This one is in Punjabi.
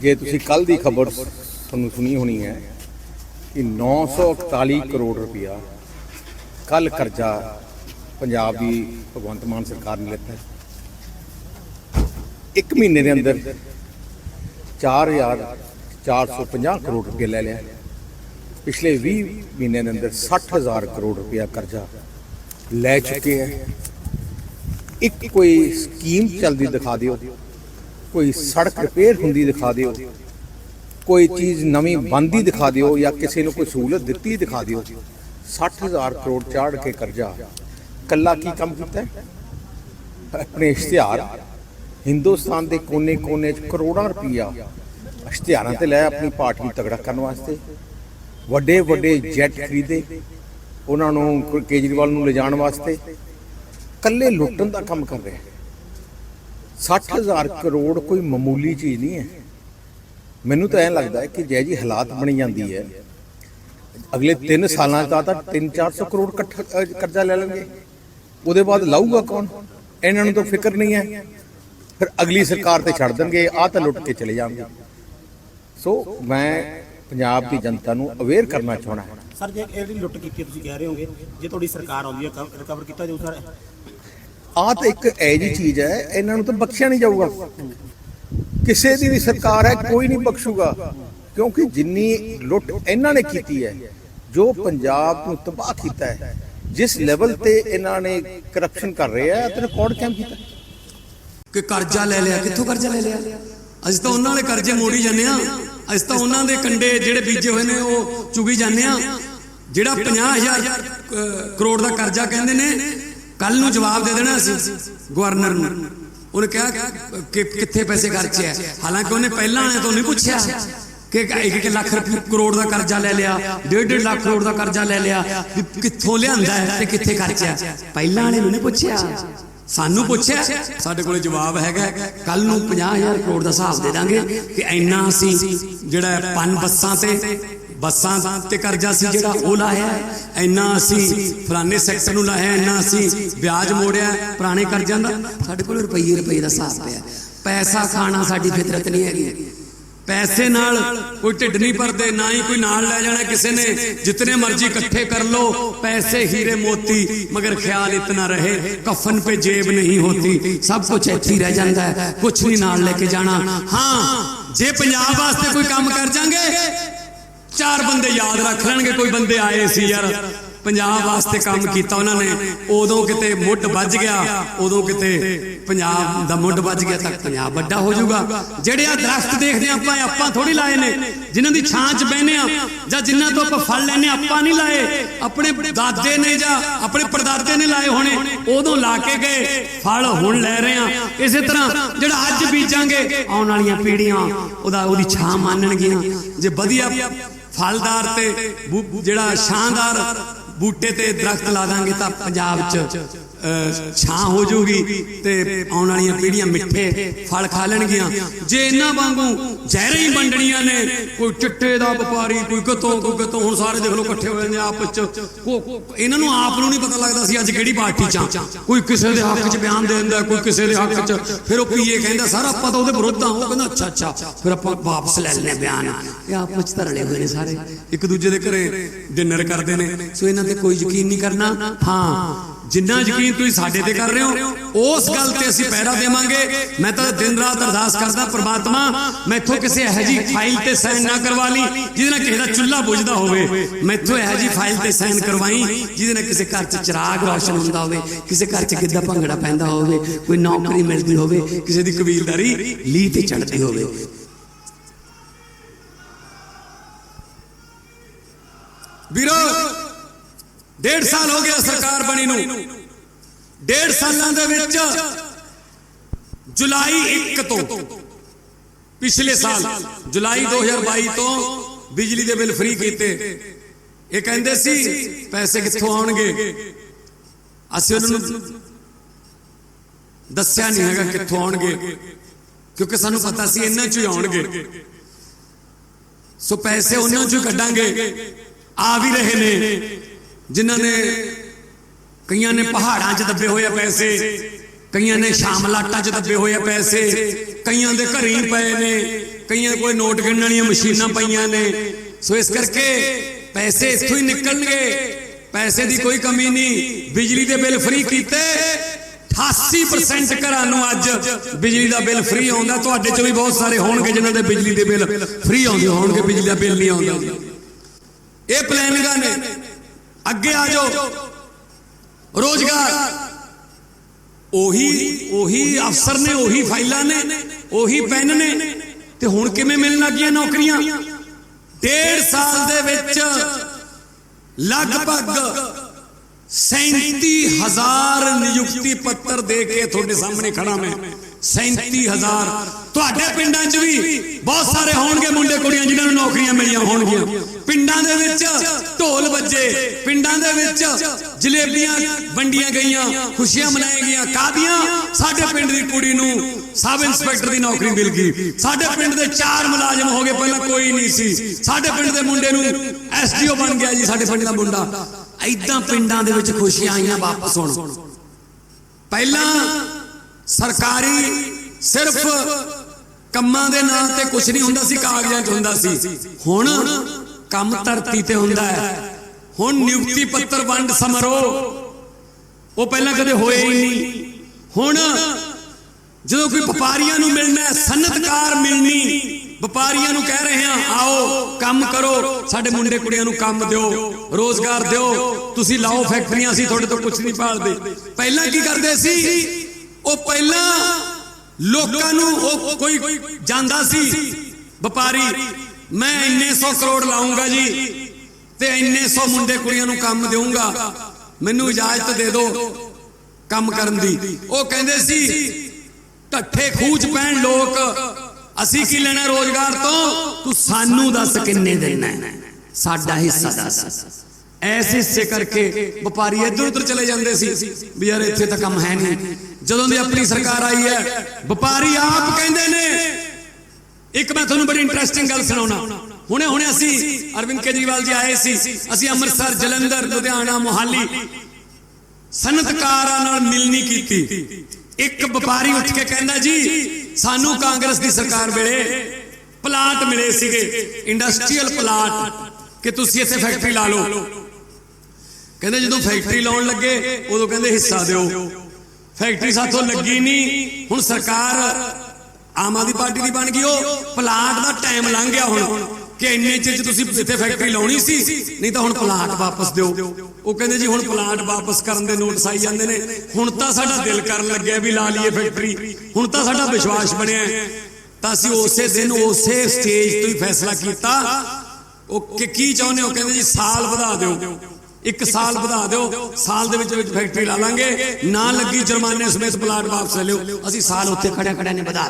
ਜੇ ਤੁਸੀਂ ਕੱਲ ਦੀ ਖਬਰ ਤੁਹਾਨੂੰ ਸੁਣੀ ਹੋਣੀ ਹੈ ਕਿ 941 ਕਰੋੜ ਰੁਪਇਆ ਕੱਲ ਕਰਜ਼ਾ ਪੰਜਾਬ ਦੀ ਭਗਵੰਤ ਮਾਨ ਸਰਕਾਰ ਨੇ ਲਿੱਤਾ ਹੈ। ਇੱਕ ਮਹੀਨੇ ਦੇ ਅੰਦਰ 4450 ਕਰੋੜ ਰੁਪਏ ਲੈ ਲਿਆ ਪਿਛਲੇ 20 ਮਹੀਨੇ ਦੇ ਅੰਦਰ 60000 ਕਰੋੜ ਰੁਪਇਆ ਕਰਜ਼ਾ ਲੈ ਚੁੱਕੇ ਹੈ। ਇੱਕ ਕੋਈ ਸਕੀਮ ਚੱਲਦੀ ਦਿਖਾ ਦਿਓ। ਕੋਈ ਸੜਕ ਰਿਪੇਅਰ ਹੁੰਦੀ ਦਿਖਾ ਦਿਓ, ਕੋਈ ਚੀਜ਼ ਨਵੀਂ ਬੰਦੀ ਦਿਖਾ ਦਿਓ ਜਾਂ ਕਿਸੇ ਨੂੰ ਕੋਈ ਸਹੂਲਤ ਦਿੱਤੀ ਦਿਖਾ ਦਿਓ 60000 ਕਰੋੜ ਚਾੜ ਕੇ ਕਰਜ਼ਾ। ਕੱਲਾ ਕੀ ਕੰਮ ਕੀਤਾ? ਆਪਣੇ ਇਸ਼ਤਿਹਾਰ। ਹਿੰਦੁਸਤਾਨ ਦੇ ਕੋਨੇ-ਕੋਨੇ 'ਚ ਕਰੋੜਾਂ ਰੁਪਈਆ ਇਸ਼ਤਿਹਾਰਾਂ ਤੇ ਲੈ ਆਪਣੀ ਪਾਰਟੀ ਨੂੰ ਤਗੜਾ ਕਰਨ ਵਾਸਤੇ। ਵੱਡੇ ਵੱਡੇ ਜੈਟ ਖਰੀਦੇ, ਉਹਨਾਂ ਨੂੰ ਕੇਜਰੀਵਾਲ ਨੂੰ ਲਿਜਾਣ ਵਾਸਤੇ। ਕੱਲੇ ਲੁੱਟਣ ਦਾ ਕੰਮ ਕਰ ਰਿਹਾ। 60000 ਕਰੋੜ ਕੋਈ ਮਾਮੂਲੀ ਚੀਜ਼ ਨਹੀਂ ਹੈ। ਮੈਨੂੰ ਤਾਂ ਐਂ ਲੱਗਦਾ ਹੈ ਕਿ ਜੈ ਜੀ ਹਾਲਾਤ ਬਣੀ ਜਾਂਦੀ ਹੈ, ਅਗਲੇ 3 ਸਾਲਾਂ ਦਾ ਤਾਂ 3-400 ਕਰੋੜ ਇਕੱਠਾ ਕਰਜ਼ਾ ਲੈ ਲੈਣਗੇ। ਉਹਦੇ ਬਾਅਦ ਲਾਊਗਾ ਕੌਣ? ਇਹਨਾਂ ਨੂੰ ਤਾਂ ਫਿਕਰ ਨਹੀਂ ਹੈ। ਫਿਰ ਅਗਲੀ ਸਰਕਾਰ ਤੇ ਛੱਡ ਦੇਣਗੇ, ਆਹ ਤਾਂ ਲੁੱਟ ਕੇ ਚਲੇ ਜਾਣਗੇ। ਸੋ ਮੈਂ ਪੰਜਾਬ ਦੀ ਜਨਤਾ ਨੂੰ ਅਵੇਅਰ ਕਰਨਾ ਚਾਹਣਾ ਸਰ, ਜੇ ਇਹਦੀ ਲੁੱਟ ਕੀਤੀ ਤੁਸੀਂ ਕਹਿ ਰਹੇ ਹੋਗੇ, ਜੇ ਤੁਹਾਡੀ ਸਰਕਾਰ ਆਉਂਦੀ ਹੈ ਰਿਕਵਰ ਕੀਤਾ ਜਾਊ, ਸਰ? ਆਹ ਤਾਂ ਇੱਕ ਐ ਜੀ ਚੀਜ਼ ਹੈ ਇਹਨਾਂ ਨੂੰ ਤਾਂ ਬਖਸ਼ਿਆ ਨਹੀਂ ਜਾਊਗਾ। ਕਿਸੇ ਦੀ ਵੀ ਸਰਕਾਰ ਹੈ ਕੋਈ ਨਹੀਂ ਬਖਸ਼ੂਗਾ। ਕਿਉਂਕਿ ਜਿੰਨੀ ਲੁੱਟ ਇਹਨਾਂ ਨੇ ਕੀਤੀ ਹੈ ਜੋ ਪੰਜਾਬ ਨੂੰ ਤਬਾਹ ਕੀਤਾ ਹੈ ਜਿਸ ਲੈਵਲ ਤੇ ਇਹਨਾਂ ਨੇ ਕਰਪਸ਼ਨ ਕਰ ਰਹੇ ਆ ਤੇ ਰਿਕਾਰਡ ਕੈਮ ਕੀਤਾ। ਕਿ ਕਰਜ਼ਾ ਲੈ ਲਿਆ ਕਿੱਥੋਂ ਕਰਜ਼ਾ ਲੈ ਲਿਆ? ਅਸੀਂ ਤਾਂ ਉਹਨਾਂ ਦੇ ਕਰਜ਼ੇ ਮੋੜੀ ਜਾਂਦੇ ਆ ਅਸੀਂ ਤਾਂ ਉਹਨਾਂ ਦੇ ਕੰਡੇ ਜਿਹੜੇ ਬੀਜੇ ਹੋਏ ਨੇ ਉਹ ਚੁਗੀ ਜਾਂਦੇ ਆ ਜਿਹੜਾ 50000 ਅਹ, ਕਰੋੜ ਦਾ ਕਰਜ਼ਾ ਕਹਿੰਦੇ ਨੇ ਕੱਲ ਨੂੰ ਜਵਾਬ ਦੇ ਦੇਣਾ ਅਸੀਂ ਗਵਰਨਰ ਨੂੰ। ਉਹਨੇ ਕਿਹਾ ਕਿ ਕਿੱਥੇ ਪੈਸੇ ਖਰਚੇ ਆ? ਹਾਲਾਂਕਿ ਉਹਨੇ ਪਹਿਲਾਂ ਵਾਲਿਆਂ ਤੋਂ ਨਹੀਂ ਪੁੱਛਿਆ ਕਿ ਇੱਕ ਲੱਖ ਕਰੋੜ ਦਾ ਕਰਜ਼ਾ ਲੈ ਲਿਆ, ਡੇਢ ਡੇਢ ਲੱਖ ਕਰੋੜ ਦਾ ਕਰਜ਼ਾ ਲੈ ਲਿਆ ਕਿੱਥੋਂ ਲਿਆਂਦਾ ਹੈ ਤੇ ਕਿੱਥੇ ਖਰਚਿਆ ਪਹਿਲਾਂ ਵਾਲੇ ਨੂੰ ਨਹੀਂ ਪੁੱਛਿਆ। ਸਾਨੂੰ ਪੁੱਛਿਆ, ਸਾਡੇ ਕੋਲੇ ਜਵਾਬ ਹੈਗਾ ਕੱਲ ਨੂੰ 50000 ਕਰੋੜ ਦਾ ਹਿਸਾਬ ਦੇ ਦਾਂਗੇ ਕਿ ਇੰਨਾ ਅਸੀਂ ਜਿਹੜਾ ਪੰਜ ਬੱਸਾਂ ਤੇ ਬੱਸਾਂ ਤੇ ਕਰਜ਼ਾ ਸੀ ਜਿਹੜਾ ਉਹ ਲਾਇਆ ਹੈ। ਇੰਨਾ ਅਸੀਂ ਫਲਾਣੇ ਸੈਕਟਰ ਨੂੰ ਲਾਇਆ ਇੰਨਾ ਅਸੀਂ ਵਿਆਜ ਮੋੜਿਆ ਹੈ ਪੁਰਾਣੇ ਕਰਜ਼ਿਆਂ ਦਾ ਸਾਡੇ ਕੋਲ ਰੁਪਈਏ ਰੁਪਈਏ ਦਾ ਹਿਸਾਬ ਪਿਆ ਪੈਸਾ ਖਾਣਾ ਸਾਡੀ ਫਿਤਰਤ ਨਹੀਂ ਹੈਗੀ ਪੈਸੇ ਨਾਲ ਕੋਈ ਢਿੱਡ ਨਹੀਂ ਭਰਦੇ ਨਾ ਹੀ ਕੋਈ ਨਾਲ ਲੈ ਜਾਣਾ ਕਿਸੇ ਨੇ ਜਿਤਨੇ ਮਰਜ਼ੀ ਇਕੱਠੇ ਕਰ ਲੋ ਪੈਸੇ ਹੀਰੇ ਮੋਤੀ ਮਗਰ ਖਿਆਲ ਇਤਨਾ ਰਹੇ ਕਫਨ पे जेब नहीं होती ਸਭ ਕੁਝ ਇੱਥੇ ਹੀ ਰਹਿ ਜਾਂਦਾ ਹੈ ਕੁਝ ਨਹੀਂ ਨਾਲ ਲੈ ਕੇ ਜਾਣਾ ਹਾਂ ਜੇ ਪੰਜਾਬ ਵਾਸਤੇ ਕੋਈ ਕੰਮ ਕਰ ਜਾਾਂਗੇ ਚਾਰ ਬੰਦੇ ਯਾਦ ਰੱਖ ਲੈਣਗੇ, ਕੋਈ ਬੰਦੇ ਆਏ ਸੀ ਯਾਰ। ਪੰਜਾਬ ਵਾਸਤੇ ਕੰਮ ਕੀਤਾ ਉਹਨਾਂ ਨੇ। ਉਦੋਂ ਕਿਤੇ ਮੁੱਢ ਵੱਜ ਗਿਆ, ਉਦੋਂ ਕਿਤੇ ਪੰਜਾਬ ਦਾ ਮੁੱਢ ਵੱਜ ਗਿਆ ਤਾਂ ਪੰਜਾਬ ਵੱਡਾ ਹੋ ਜਾਊਗਾ। ਜਿਹੜੇ ਆ ਦਰਖਤ ਦੇਖਦੇ ਆਪਾਂ, ਇਹ ਆਪਾਂ ਥੋੜੀ ਲਾਏ ਨੇ। ਜਿਨ੍ਹਾਂ ਦੀ ਛਾਂ 'ਚ ਬਹਿਨੇ ਆ ਜਾਂ ਜਿਨ੍ਹਾਂ ਤੋਂ ਆਪਾਂ ਫਲ ਲੈਨੇ ਆਪਾਂ ਨਹੀਂ ਲਾਏ। ਆਪਣੇ ਦਾਦੇ ਨੇ ਜਾਂ ਆਪਣੇ ਪਰਦਾਦੇ ਨੇ ਲਾਏ ਹੋਣੇ। ਉਦੋਂ ਲਾ ਕੇ ਗਏ, ਫਲ ਹੁਣ ਲੈ ਰਹੇ ਆ ਇਸੇ ਤਰ੍ਹਾਂ ਜਿਹੜਾ ਅੱਜ ਬੀਜਾਂਗੇ, ਆਉਣ ਵਾਲੀਆਂ ਪੀੜ੍ਹੀਆਂ, ਉਹਦਾ ਉਹਦੀ ਛਾਂ ਮਾਨਣਗੀਆਂ। ਜੇ ਵਧੀਆ ਫਲਦਾਰ ਤੇ ਜਿਹੜਾ ਸ਼ਾਨਦਾਰ ਬੂਟੇ ਤੇ ਦਰਖਤ ਲਾ ਦਾਂਗੇ ਤਾਂ ਪੰਜਾਬ 'ਚ ਅਹ, ਛਾਂ ਹੋ ਜਾਊਗੀ ਤੇ ਆਉਣ ਵਾਲੀਆਂ ਪੀੜ੍ਹੀਆਂ ਮਿੱਠੇ ਫਲ ਖਾ ਲੈਣਗੀਆਂ। ਜੇ ਇਹਨਾਂ ਵਾਂਗੂ ਜ਼ਹਿਰ ਹੀ ਵੰਡਣੀਆਂ ਨੇ ਕੋਈ ਚਿੱਟੇ ਦਾ ਵਪਾਰੀ ਕੋਈ ਕਿਤੋਂ ਕੋਈ ਕਿਤੋਂ ਹੁਣ ਸਾਰੇ ਦੇਖ ਲਓ ਇਕੱਠੇ ਹੋਏ ਨੇ ਆਪਸ 'ਚ। ਇਹਨਾਂ ਨੂੰ ਆਪ ਨੂੰ ਨਹੀਂ ਪਤਾ ਲੱਗਦਾ ਸੀ ਅੱਜ ਕਿਹੜੀ ਪਾਰਟੀ 'ਚ ਕੋਈ ਕਿਸੇ ਦੇ ਹੱਕ 'ਚ ਬਿਆਨ ਦੇ ਦਿੰਦਾ ਕੋਈ ਕਿਸੇ ਦੇ ਹੱਕ 'ਚ। ਫਿਰ ਉਹ ਪੀਏ ਕਹਿੰਦਾ ਸਰ ਆਪਾਂ ਤਾਂ ਉਹਦੇ ਵਿਰੁੱਧ ਆ। ਉਹ ਕਹਿੰਦਾ ਅੱਛਾ ਅੱਛਾ। ਫਿਰ ਆਪਾਂ ਵਾਪਸ ਲੈ ਲੈਣੇ ਬਿਆਨ। ਇਹ ਆਪਸ 'ਚ ਧਰਲੇ ਹੋਏ ਨੇ ਸਾਰੇ। ਇੱਕ ਦੂਜੇ ਦੇ ਘਰੇ ਡਿਨਰ ਕਰਦੇ ਨੇ। ਸੋ ਇਹਨਾਂ ਤੇ ਕੋਈ ਯਕੀਨ ਨਹੀਂ ਕਰਨਾ? ਹਾਂ। ਜਿੰਨਾ ਯਕੀਨ ਤੁਸੀਂ ਸਾਡੇ ਤੇ ਕਰ ਰਹੇ ਹੋ ਉਸ ਗੱਲ ਤੇ ਅਸੀਂ ਪਹਿਰਾ ਦੇਵਾਂਗੇ। ਮੈਂ ਤਾਂ ਦਿਨ ਰਾਤ ਅਰਦਾਸ ਕਰਦਾ ਪ੍ਰਮਾਤਮਾ ਮੈਥੋਂ ਕਿਸੇ ਇਹੋ ਜੀ ਫਾਈਲ ਤੇ ਸਾਈਨ ਨਾ ਕਰਵਾ ਲਈ ਜਿਹਦੇ ਨਾਲ ਕਿਸੇ ਦਾ ਚੁੱਲ੍ਹਾ ਬੁਝਦਾ ਹੋਵੇ। ਮੈਥੋਂ ਇਹੋ ਜੀ ਫਾਈਲ ਤੇ ਸਾਈਨ ਕਰਵਾਈ ਜਿਹਦੇ ਨਾਲ ਕਿਸੇ ਘਰ 'ਚ ਚਿਰਾਗ ਰੋਸ਼ਨ ਹੁੰਦਾ ਹੋਵੇ ਕਿਸੇ ਘਰ 'ਚ ਗਿੱਧਾ ਭੰਗੜਾ ਪੈਂਦਾ ਹੋਵੇ ਕੋਈ ਨੌਕਰੀ ਮਿਲਦੀ ਹੋਵੇ ਕਿਸੇ ਦੀ ਕਬੀਲਦਾਰੀ ਲੀਹ ਤੇ ਚੜਦੀ ਹੋਵੇ। ਡੇਢ ਸਾਲ ਹੋ ਗਿਆ ਸਰਕਾਰ ਬਣੀ ਨੂੰ। ਡੇਢ ਸਾਲਾਂ ਦੇ ਵਿੱਚ ਜੁਲਾਈ 1 ਤੋਂ ਪਿਛਲੇ ਸਾਲ, ਜੁਲਾਈ 2022 ਤੋਂ ਬਿਜਲੀ ਦੇ ਬਿੱਲ ਫ੍ਰੀ ਕੀਤੇ। ਇਹ ਕਹਿੰਦੇ ਸੀ, ਪੈਸੇ ਕਿੱਥੋਂ ਆਉਣਗੇ? ਅਸੀਂ ਉਹਨਾਂ ਨੂੰ ਦੱਸਿਆ ਨਹੀਂ ਹੈਗਾ ਕਿੱਥੋਂ ਆਉਣਗੇ। ਕਿਉਂਕਿ ਸਾਨੂੰ ਪਤਾ ਸੀ ਇਹਨਾਂ ਚੋਂ ਹੀ ਆਉਣਗੇ। ਸੋ ਪੈਸੇ ਉਹਨਾਂ ਚੋਂ ਹੀ ਕੱਢਾਂਗੇ। ਆ ਵੀ ਰਹੇ ਨੇ। ਜਿਨ੍ਹਾਂ ਨੇ ਕਈਆਂ ਨੇ ਪਹਾੜਾਂ 'ਚ ਦੱਬੇ ਹੋਏ ਆ ਪੈਸੇ, ਕਈਆਂ ਨੇ ਸ਼ਾਮਲਾਟਾਂ 'ਚ ਦੱਬੇ ਹੋਏ ਪੈਸੇ, ਕਈਆਂ ਦੇ ਘਰੇ ਹੀ ਪਏ ਨੇ, ਕਈਆਂ ਕੋਈ ਨੋਟ ਗਿਣਨ ਵਾਲੀਆਂ ਮਸ਼ੀਨਾਂ ਪਈਆਂ ਨੇ। ਸੋ ਇਸ ਕਰਕੇ ਪੈਸੇ ਇੱਥੋਂ ਹੀ ਨਿਕਲਣਗੇ। ਪੈਸੇ ਦੀ ਕੋਈ ਕਮੀ ਨਹੀਂ। ਬਿਜਲੀ ਦੇ ਬਿੱਲ ਫ੍ਰੀ ਕੀਤੇ। 88% ਘਰਾਂ ਨੂੰ ਅੱਜ ਬਿਜਲੀ ਦਾ ਬਿੱਲ ਫ੍ਰੀ ਆਉਂਦਾ। ਤੁਹਾਡੇ ਚ ਵੀ ਬਹੁਤ ਸਾਰੇ ਹੋਣਗੇ ਜਿਨ੍ਹਾਂ ਦੇ ਬਿਜਲੀ ਦੇ ਬਿੱਲ ਫ੍ਰੀ ਆਉਂਦੇ ਹੋਣਗੇ। ਬਿਜਲੀ ਦਾ ਬਿੱਲ ਨਹੀਂ ਆਉਂਦਾ। ਇਹ ਪਲੈਨਿੰਗਾਂ ਨੇ। ਅੱਗੇ ਆ ਜਾਓ। ਰੋਜ਼ਗਾਰ। ਉਹੀ ਉਹੀ ਅਫਸਰ ਨੇ, ਉਹੀ ਫਾਈਲਾਂ ਨੇ, ਉਹੀ ਪੈਨ ਨੇ, ਤੇ ਹੁਣ ਕਿਵੇਂ ਮਿਲਣ ਲੱਗੀਆਂ ਨੌਕਰੀਆਂ? ਡੇਢ ਸਾਲ ਦੇ ਵਿੱਚ ਲਗਭਗ 37000 ਨਿਯੁਕਤੀ ਪੱਤਰ ਦੇ ਕੇ ਤੁਹਾਡੇ ਸਾਹਮਣੇ ਖੜਾ ਮੈਂ। 37000 ਤੁਹਾਡੇ ਪਿੰਡਾਂ 'ਚ ਵੀ ਬਹੁਤ ਸਾਰੇ ਹੋਣਗੇ ਮੁੰਡੇ ਕੁੜੀਆਂ ਜਿਨ੍ਹਾਂ ਨੂੰ ਨੌਕਰੀਆਂ ਮਿਲੀਆਂ ਹੋਣਗੀਆਂ। ਪਿੰਡਾਂ ਦੇ ਵਿੱਚ ਢੋਲ ਵੱਜੇ, ਪਿੰਡਾਂ ਦੇ ਵਿੱਚ ਜਲੇਬੀਆਂ ਵੰਡੀਆਂ ਗਈਆਂ, ਖੁਸ਼ੀਆਂ ਮਨਾਈਆਂ ਗਈਆਂ। ਕਾਦੀਆਂ ਸਾਡੇ ਪਿੰਡ ਦੀ ਕੁੜੀ ਨੂੰ ਸਬ ਇੰਸਪੈਕਟਰ ਦੀ ਨੌਕਰੀ ਮਿਲ ਗਈ। ਸਾਡੇ ਪਿੰਡ ਦੇ ਚਾਰ ਮੁਲਾਜ਼ਮ ਹੋ ਗਏ, ਪਹਿਲਾਂ ਕੋਈ ਨਹੀਂ ਸੀ। ਸਾਡੇ ਪਿੰਡ ਦੇ ਮੁੰਡੇ ਨੂੰ ਐਸਡੀਓ ਬਣ ਗਿਆ ਜੀ, ਸਾਡੇ ਪਿੰਡ ਦਾ ਮੁੰਡਾ। ਐਦਾਂ ਪਿੰਡਾਂ ਦੇ ਵਿੱਚ ਖੁਸ਼ੀਆਂ ਆਈਆਂ, ਵਾਪਸ ਹੁਣ ਪਹਿਲਾਂ ਸਰਕਾਰੀ ਸਿਰਫ ਕੰਮਾਂ ਦੇ ਨਾਂ ਤੇ ਕੁਝ ਨਹੀਂ ਹੁੰਦਾ ਸੀ, ਕਾਗਜ਼ਾਂ 'ਚ ਹੁੰਦਾ ਸੀ। ਹੁਣ ਕੰਮ ਧਰਤੀ ਤੇ ਹੁੰਦਾ ਹੈ। ਹੁਣ ਨਿਯੁਕਤੀ ਪੱਤਰ ਵੰਡ ਸਮਾਰੋਹ। ਉਹ ਪਹਿਲਾਂ ਕਦੇ ਹੋਏ ਹੀ ਨਹੀਂ। ਹੁਣ ਜਦੋਂ ਕੋਈ ਵਪਾਰੀਆਂ ਨੂੰ ਮਿਲਣਾ ਹੈ, ਸਨਅਤਕਾਰ ਮਿਲਣੀ, ਵਪਾਰੀਆਂ ਨੂੰ ਕਹਿ ਰਹੇ ਹਾਂ, ਆਓ, ਕੰਮ ਕਰੋ, ਸਾਡੇ ਮੁੰਡੇ ਕੁੜੀਆਂ ਨੂੰ ਕੰਮ ਦਿਓ, ਰੋਜ਼ਗਾਰ ਦਿਓ, ਤੁਸੀਂ ਲਾਓ ਫੈਕਟਰੀਆਂ, ਅਸੀਂ ਤੁਹਾਡੇ ਤੋਂ ਕੁਝ ਨਹੀਂ ਭਾਲਦੇ। ਪਹਿਲਾਂ ਕੀ ਕਰਦੇ ਸੀ? ਉਹ ਪਹਿਲਾਂ ਲੋਕਾਂ ਨੂੰ ਉਹ ਕੋਈ ਜਾਂਦਾ ਸੀ ਵਪਾਰੀ, ਮੈਂ ਇੰਨੇ 100 ਕਰੋੜ ਲਾਉਂਗਾ ਜੀ ਤੇ ਇੰਨੇ 100 ਮੁੰਡੇ ਕੁੜੀਆਂ ਨੂੰ ਕੰਮ ਦੇਵਾਂਗਾ ਮੈਨੂੰ ਇਜਾਜ਼ਤ ਦੇ ਦਿਓ ਕੰਮ ਕਰਨ ਦੀ। ਉਹ ਕਹਿੰਦੇ ਸੀ ਢੱਠੇ ਖੂਚ ਪੈਣ ਲੋਕ, ਅਸੀਂ ਕੀ ਲੈਣਾ ਰੋਜ਼ਗਾਰ ਤੋਂ? ਤੂੰ ਸਾਨੂੰ ਦੱਸ ਕਿੰਨੇ ਦੇਣਾ ਸਾਡਾ ਹਿੱਸਾ ਦੱਸ। ਐਸੇ ਹਿੱਸੇ ਕਰਕੇ ਵਪਾਰੀ ਇੱਧਰ ਉੱਧਰ ਚਲੇ ਜਾਂਦੇ ਸੀ ਵੀ ਯਾਰ ਇੱਥੇ ਤਾਂ ਕੰਮ ਹੈ ਨਹੀਂ। ਜਦੋਂ ਦੀ ਆਪਣੀ ਸਰਕਾਰ ਆਈ ਹੈ, ਵਪਾਰੀ ਆਪ ਕਹਿੰਦੇ ਨੇ। ਇੱਕ ਮੈਂ ਤੁਹਾਨੂੰ ਬੜੀ ਇੰਟਰਸਟਿੰਗ ਗੱਲ ਸੁਣਾਉਣਾ। ਹੁਣੇ ਹੁਣੇ ਅਸੀਂ ਅਰਵਿੰਦ ਕੇਜਰੀਵਾਲ ਜੀ ਆਏ ਸੀ। ਅਸੀਂ ਅੰਮ੍ਰਿਤਸਰ, ਜਲੰਧਰ, ਲੁਧਿਆਣਾ, ਮੋਹਾਲੀ ਸਨਅਤਕਾਰਾਂ ਨਾਲ ਮਿਲਣੀ ਕੀਤੀ। ਇੱਕ ਵਪਾਰੀ ਉੱਠ ਕੇ ਕਹਿੰਦਾ ਜੀ, ਸਾਨੂੰ ਕਾਂਗਰਸ ਦੀ ਸਰਕਾਰ ਵੇਲੇ ਪਲਾਟ ਮਿਲੇ ਸੀਗੇ ਇੰਡਸਟਰੀਅਲ ਪਲਾਟ, ਕਿ ਤੁਸੀਂ ਇੱਥੇ ਫੈਕਟਰੀ ਲਾ ਲਓ। ਕਹਿੰਦੇ ਜਦੋਂ ਫੈਕਟਰੀ ਲਾਉਣ ਲੱਗੇ, ਉਦੋਂ ਕਹਿੰਦੇ ਹਿੱਸਾ ਦਿਓ। ਫੈਕਟਰੀ ਸਾਥੋਂ ਲੱਗੀ ਨਹੀਂ। ਹੁਣ ਸਰਕਾਰ ਆਮ ਆਦਮੀ ਪਾਰਟੀ ਦੀ ਬਣ ਗਈ ਉਹ ਪਲਾਟ ਦਾ ਟਾਈਮ ਲੰਘ ਗਿਆ ਹੁਣ। ਕਿ ਇੰਨੇ ਚਿਰ ਚ ਤੁਸੀਂ ਇੱਥੇ ਫੈਕਟਰੀ ਲਾਉਣੀ ਸੀ? ਨਹੀਂ ਤਾਂ ਹੁਣ ਪਲਾਟ ਵਾਪਸ ਦਿਓ। ਉਹ ਕਹਿੰਦੇ ਜੀ ਹੁਣ ਪਲਾਟ ਵਾਪਸ ਕਰਨ ਦੇ ਨੋਟਿਸ ਆਈ ਜਾਂਦੇ ਨੇ। ਹੁਣ ਤਾਂ ਸਾਡਾ ਦਿਲ ਕਰਨ ਲੱਗਿਆ ਵੀ ਲਾ ਲਈਏ ਫੈਕਟਰੀ। ਹੁਣ ਤਾਂ ਸਾਡਾ ਵਿਸ਼ਵਾਸ ਬਣਿਆ। ਤਾਂ ਅਸੀਂ ਉਸੇ ਦਿਨ ਉਸੇ ਸਟੇਜ ਤੋਂ ਹੀ ਫੈਸਲਾ ਕੀਤਾ। ਉਹ ਕਿ ਕੀ ਚਾਹੁੰਦੇ ਹੋ? ਕਹਿੰਦੇ ਜੀ ਸਾਲ ਵਧਾ ਦਿਓ। ਇੱਕ ਸਾਲ ਵਧਾ ਦਿਓ, ਸਾਲ ਦੇ ਵਿੱਚ ਵਿੱਚ ਫੈਕਟਰੀ ਲਾ ਲਾਂਗੇ ਨਾ ਲੱਗੀ ਜੁਰਮਾਨੇ ਸਮੇਤ ਪਲਾਟ ਵਾਪਸ ਲਿਓ। ਅਸੀਂ ਸਾਲ ਉੱਥੇ ਖੜਿਆ ਖੜਿਆ ਨੇ ਵਧਾਤਾ।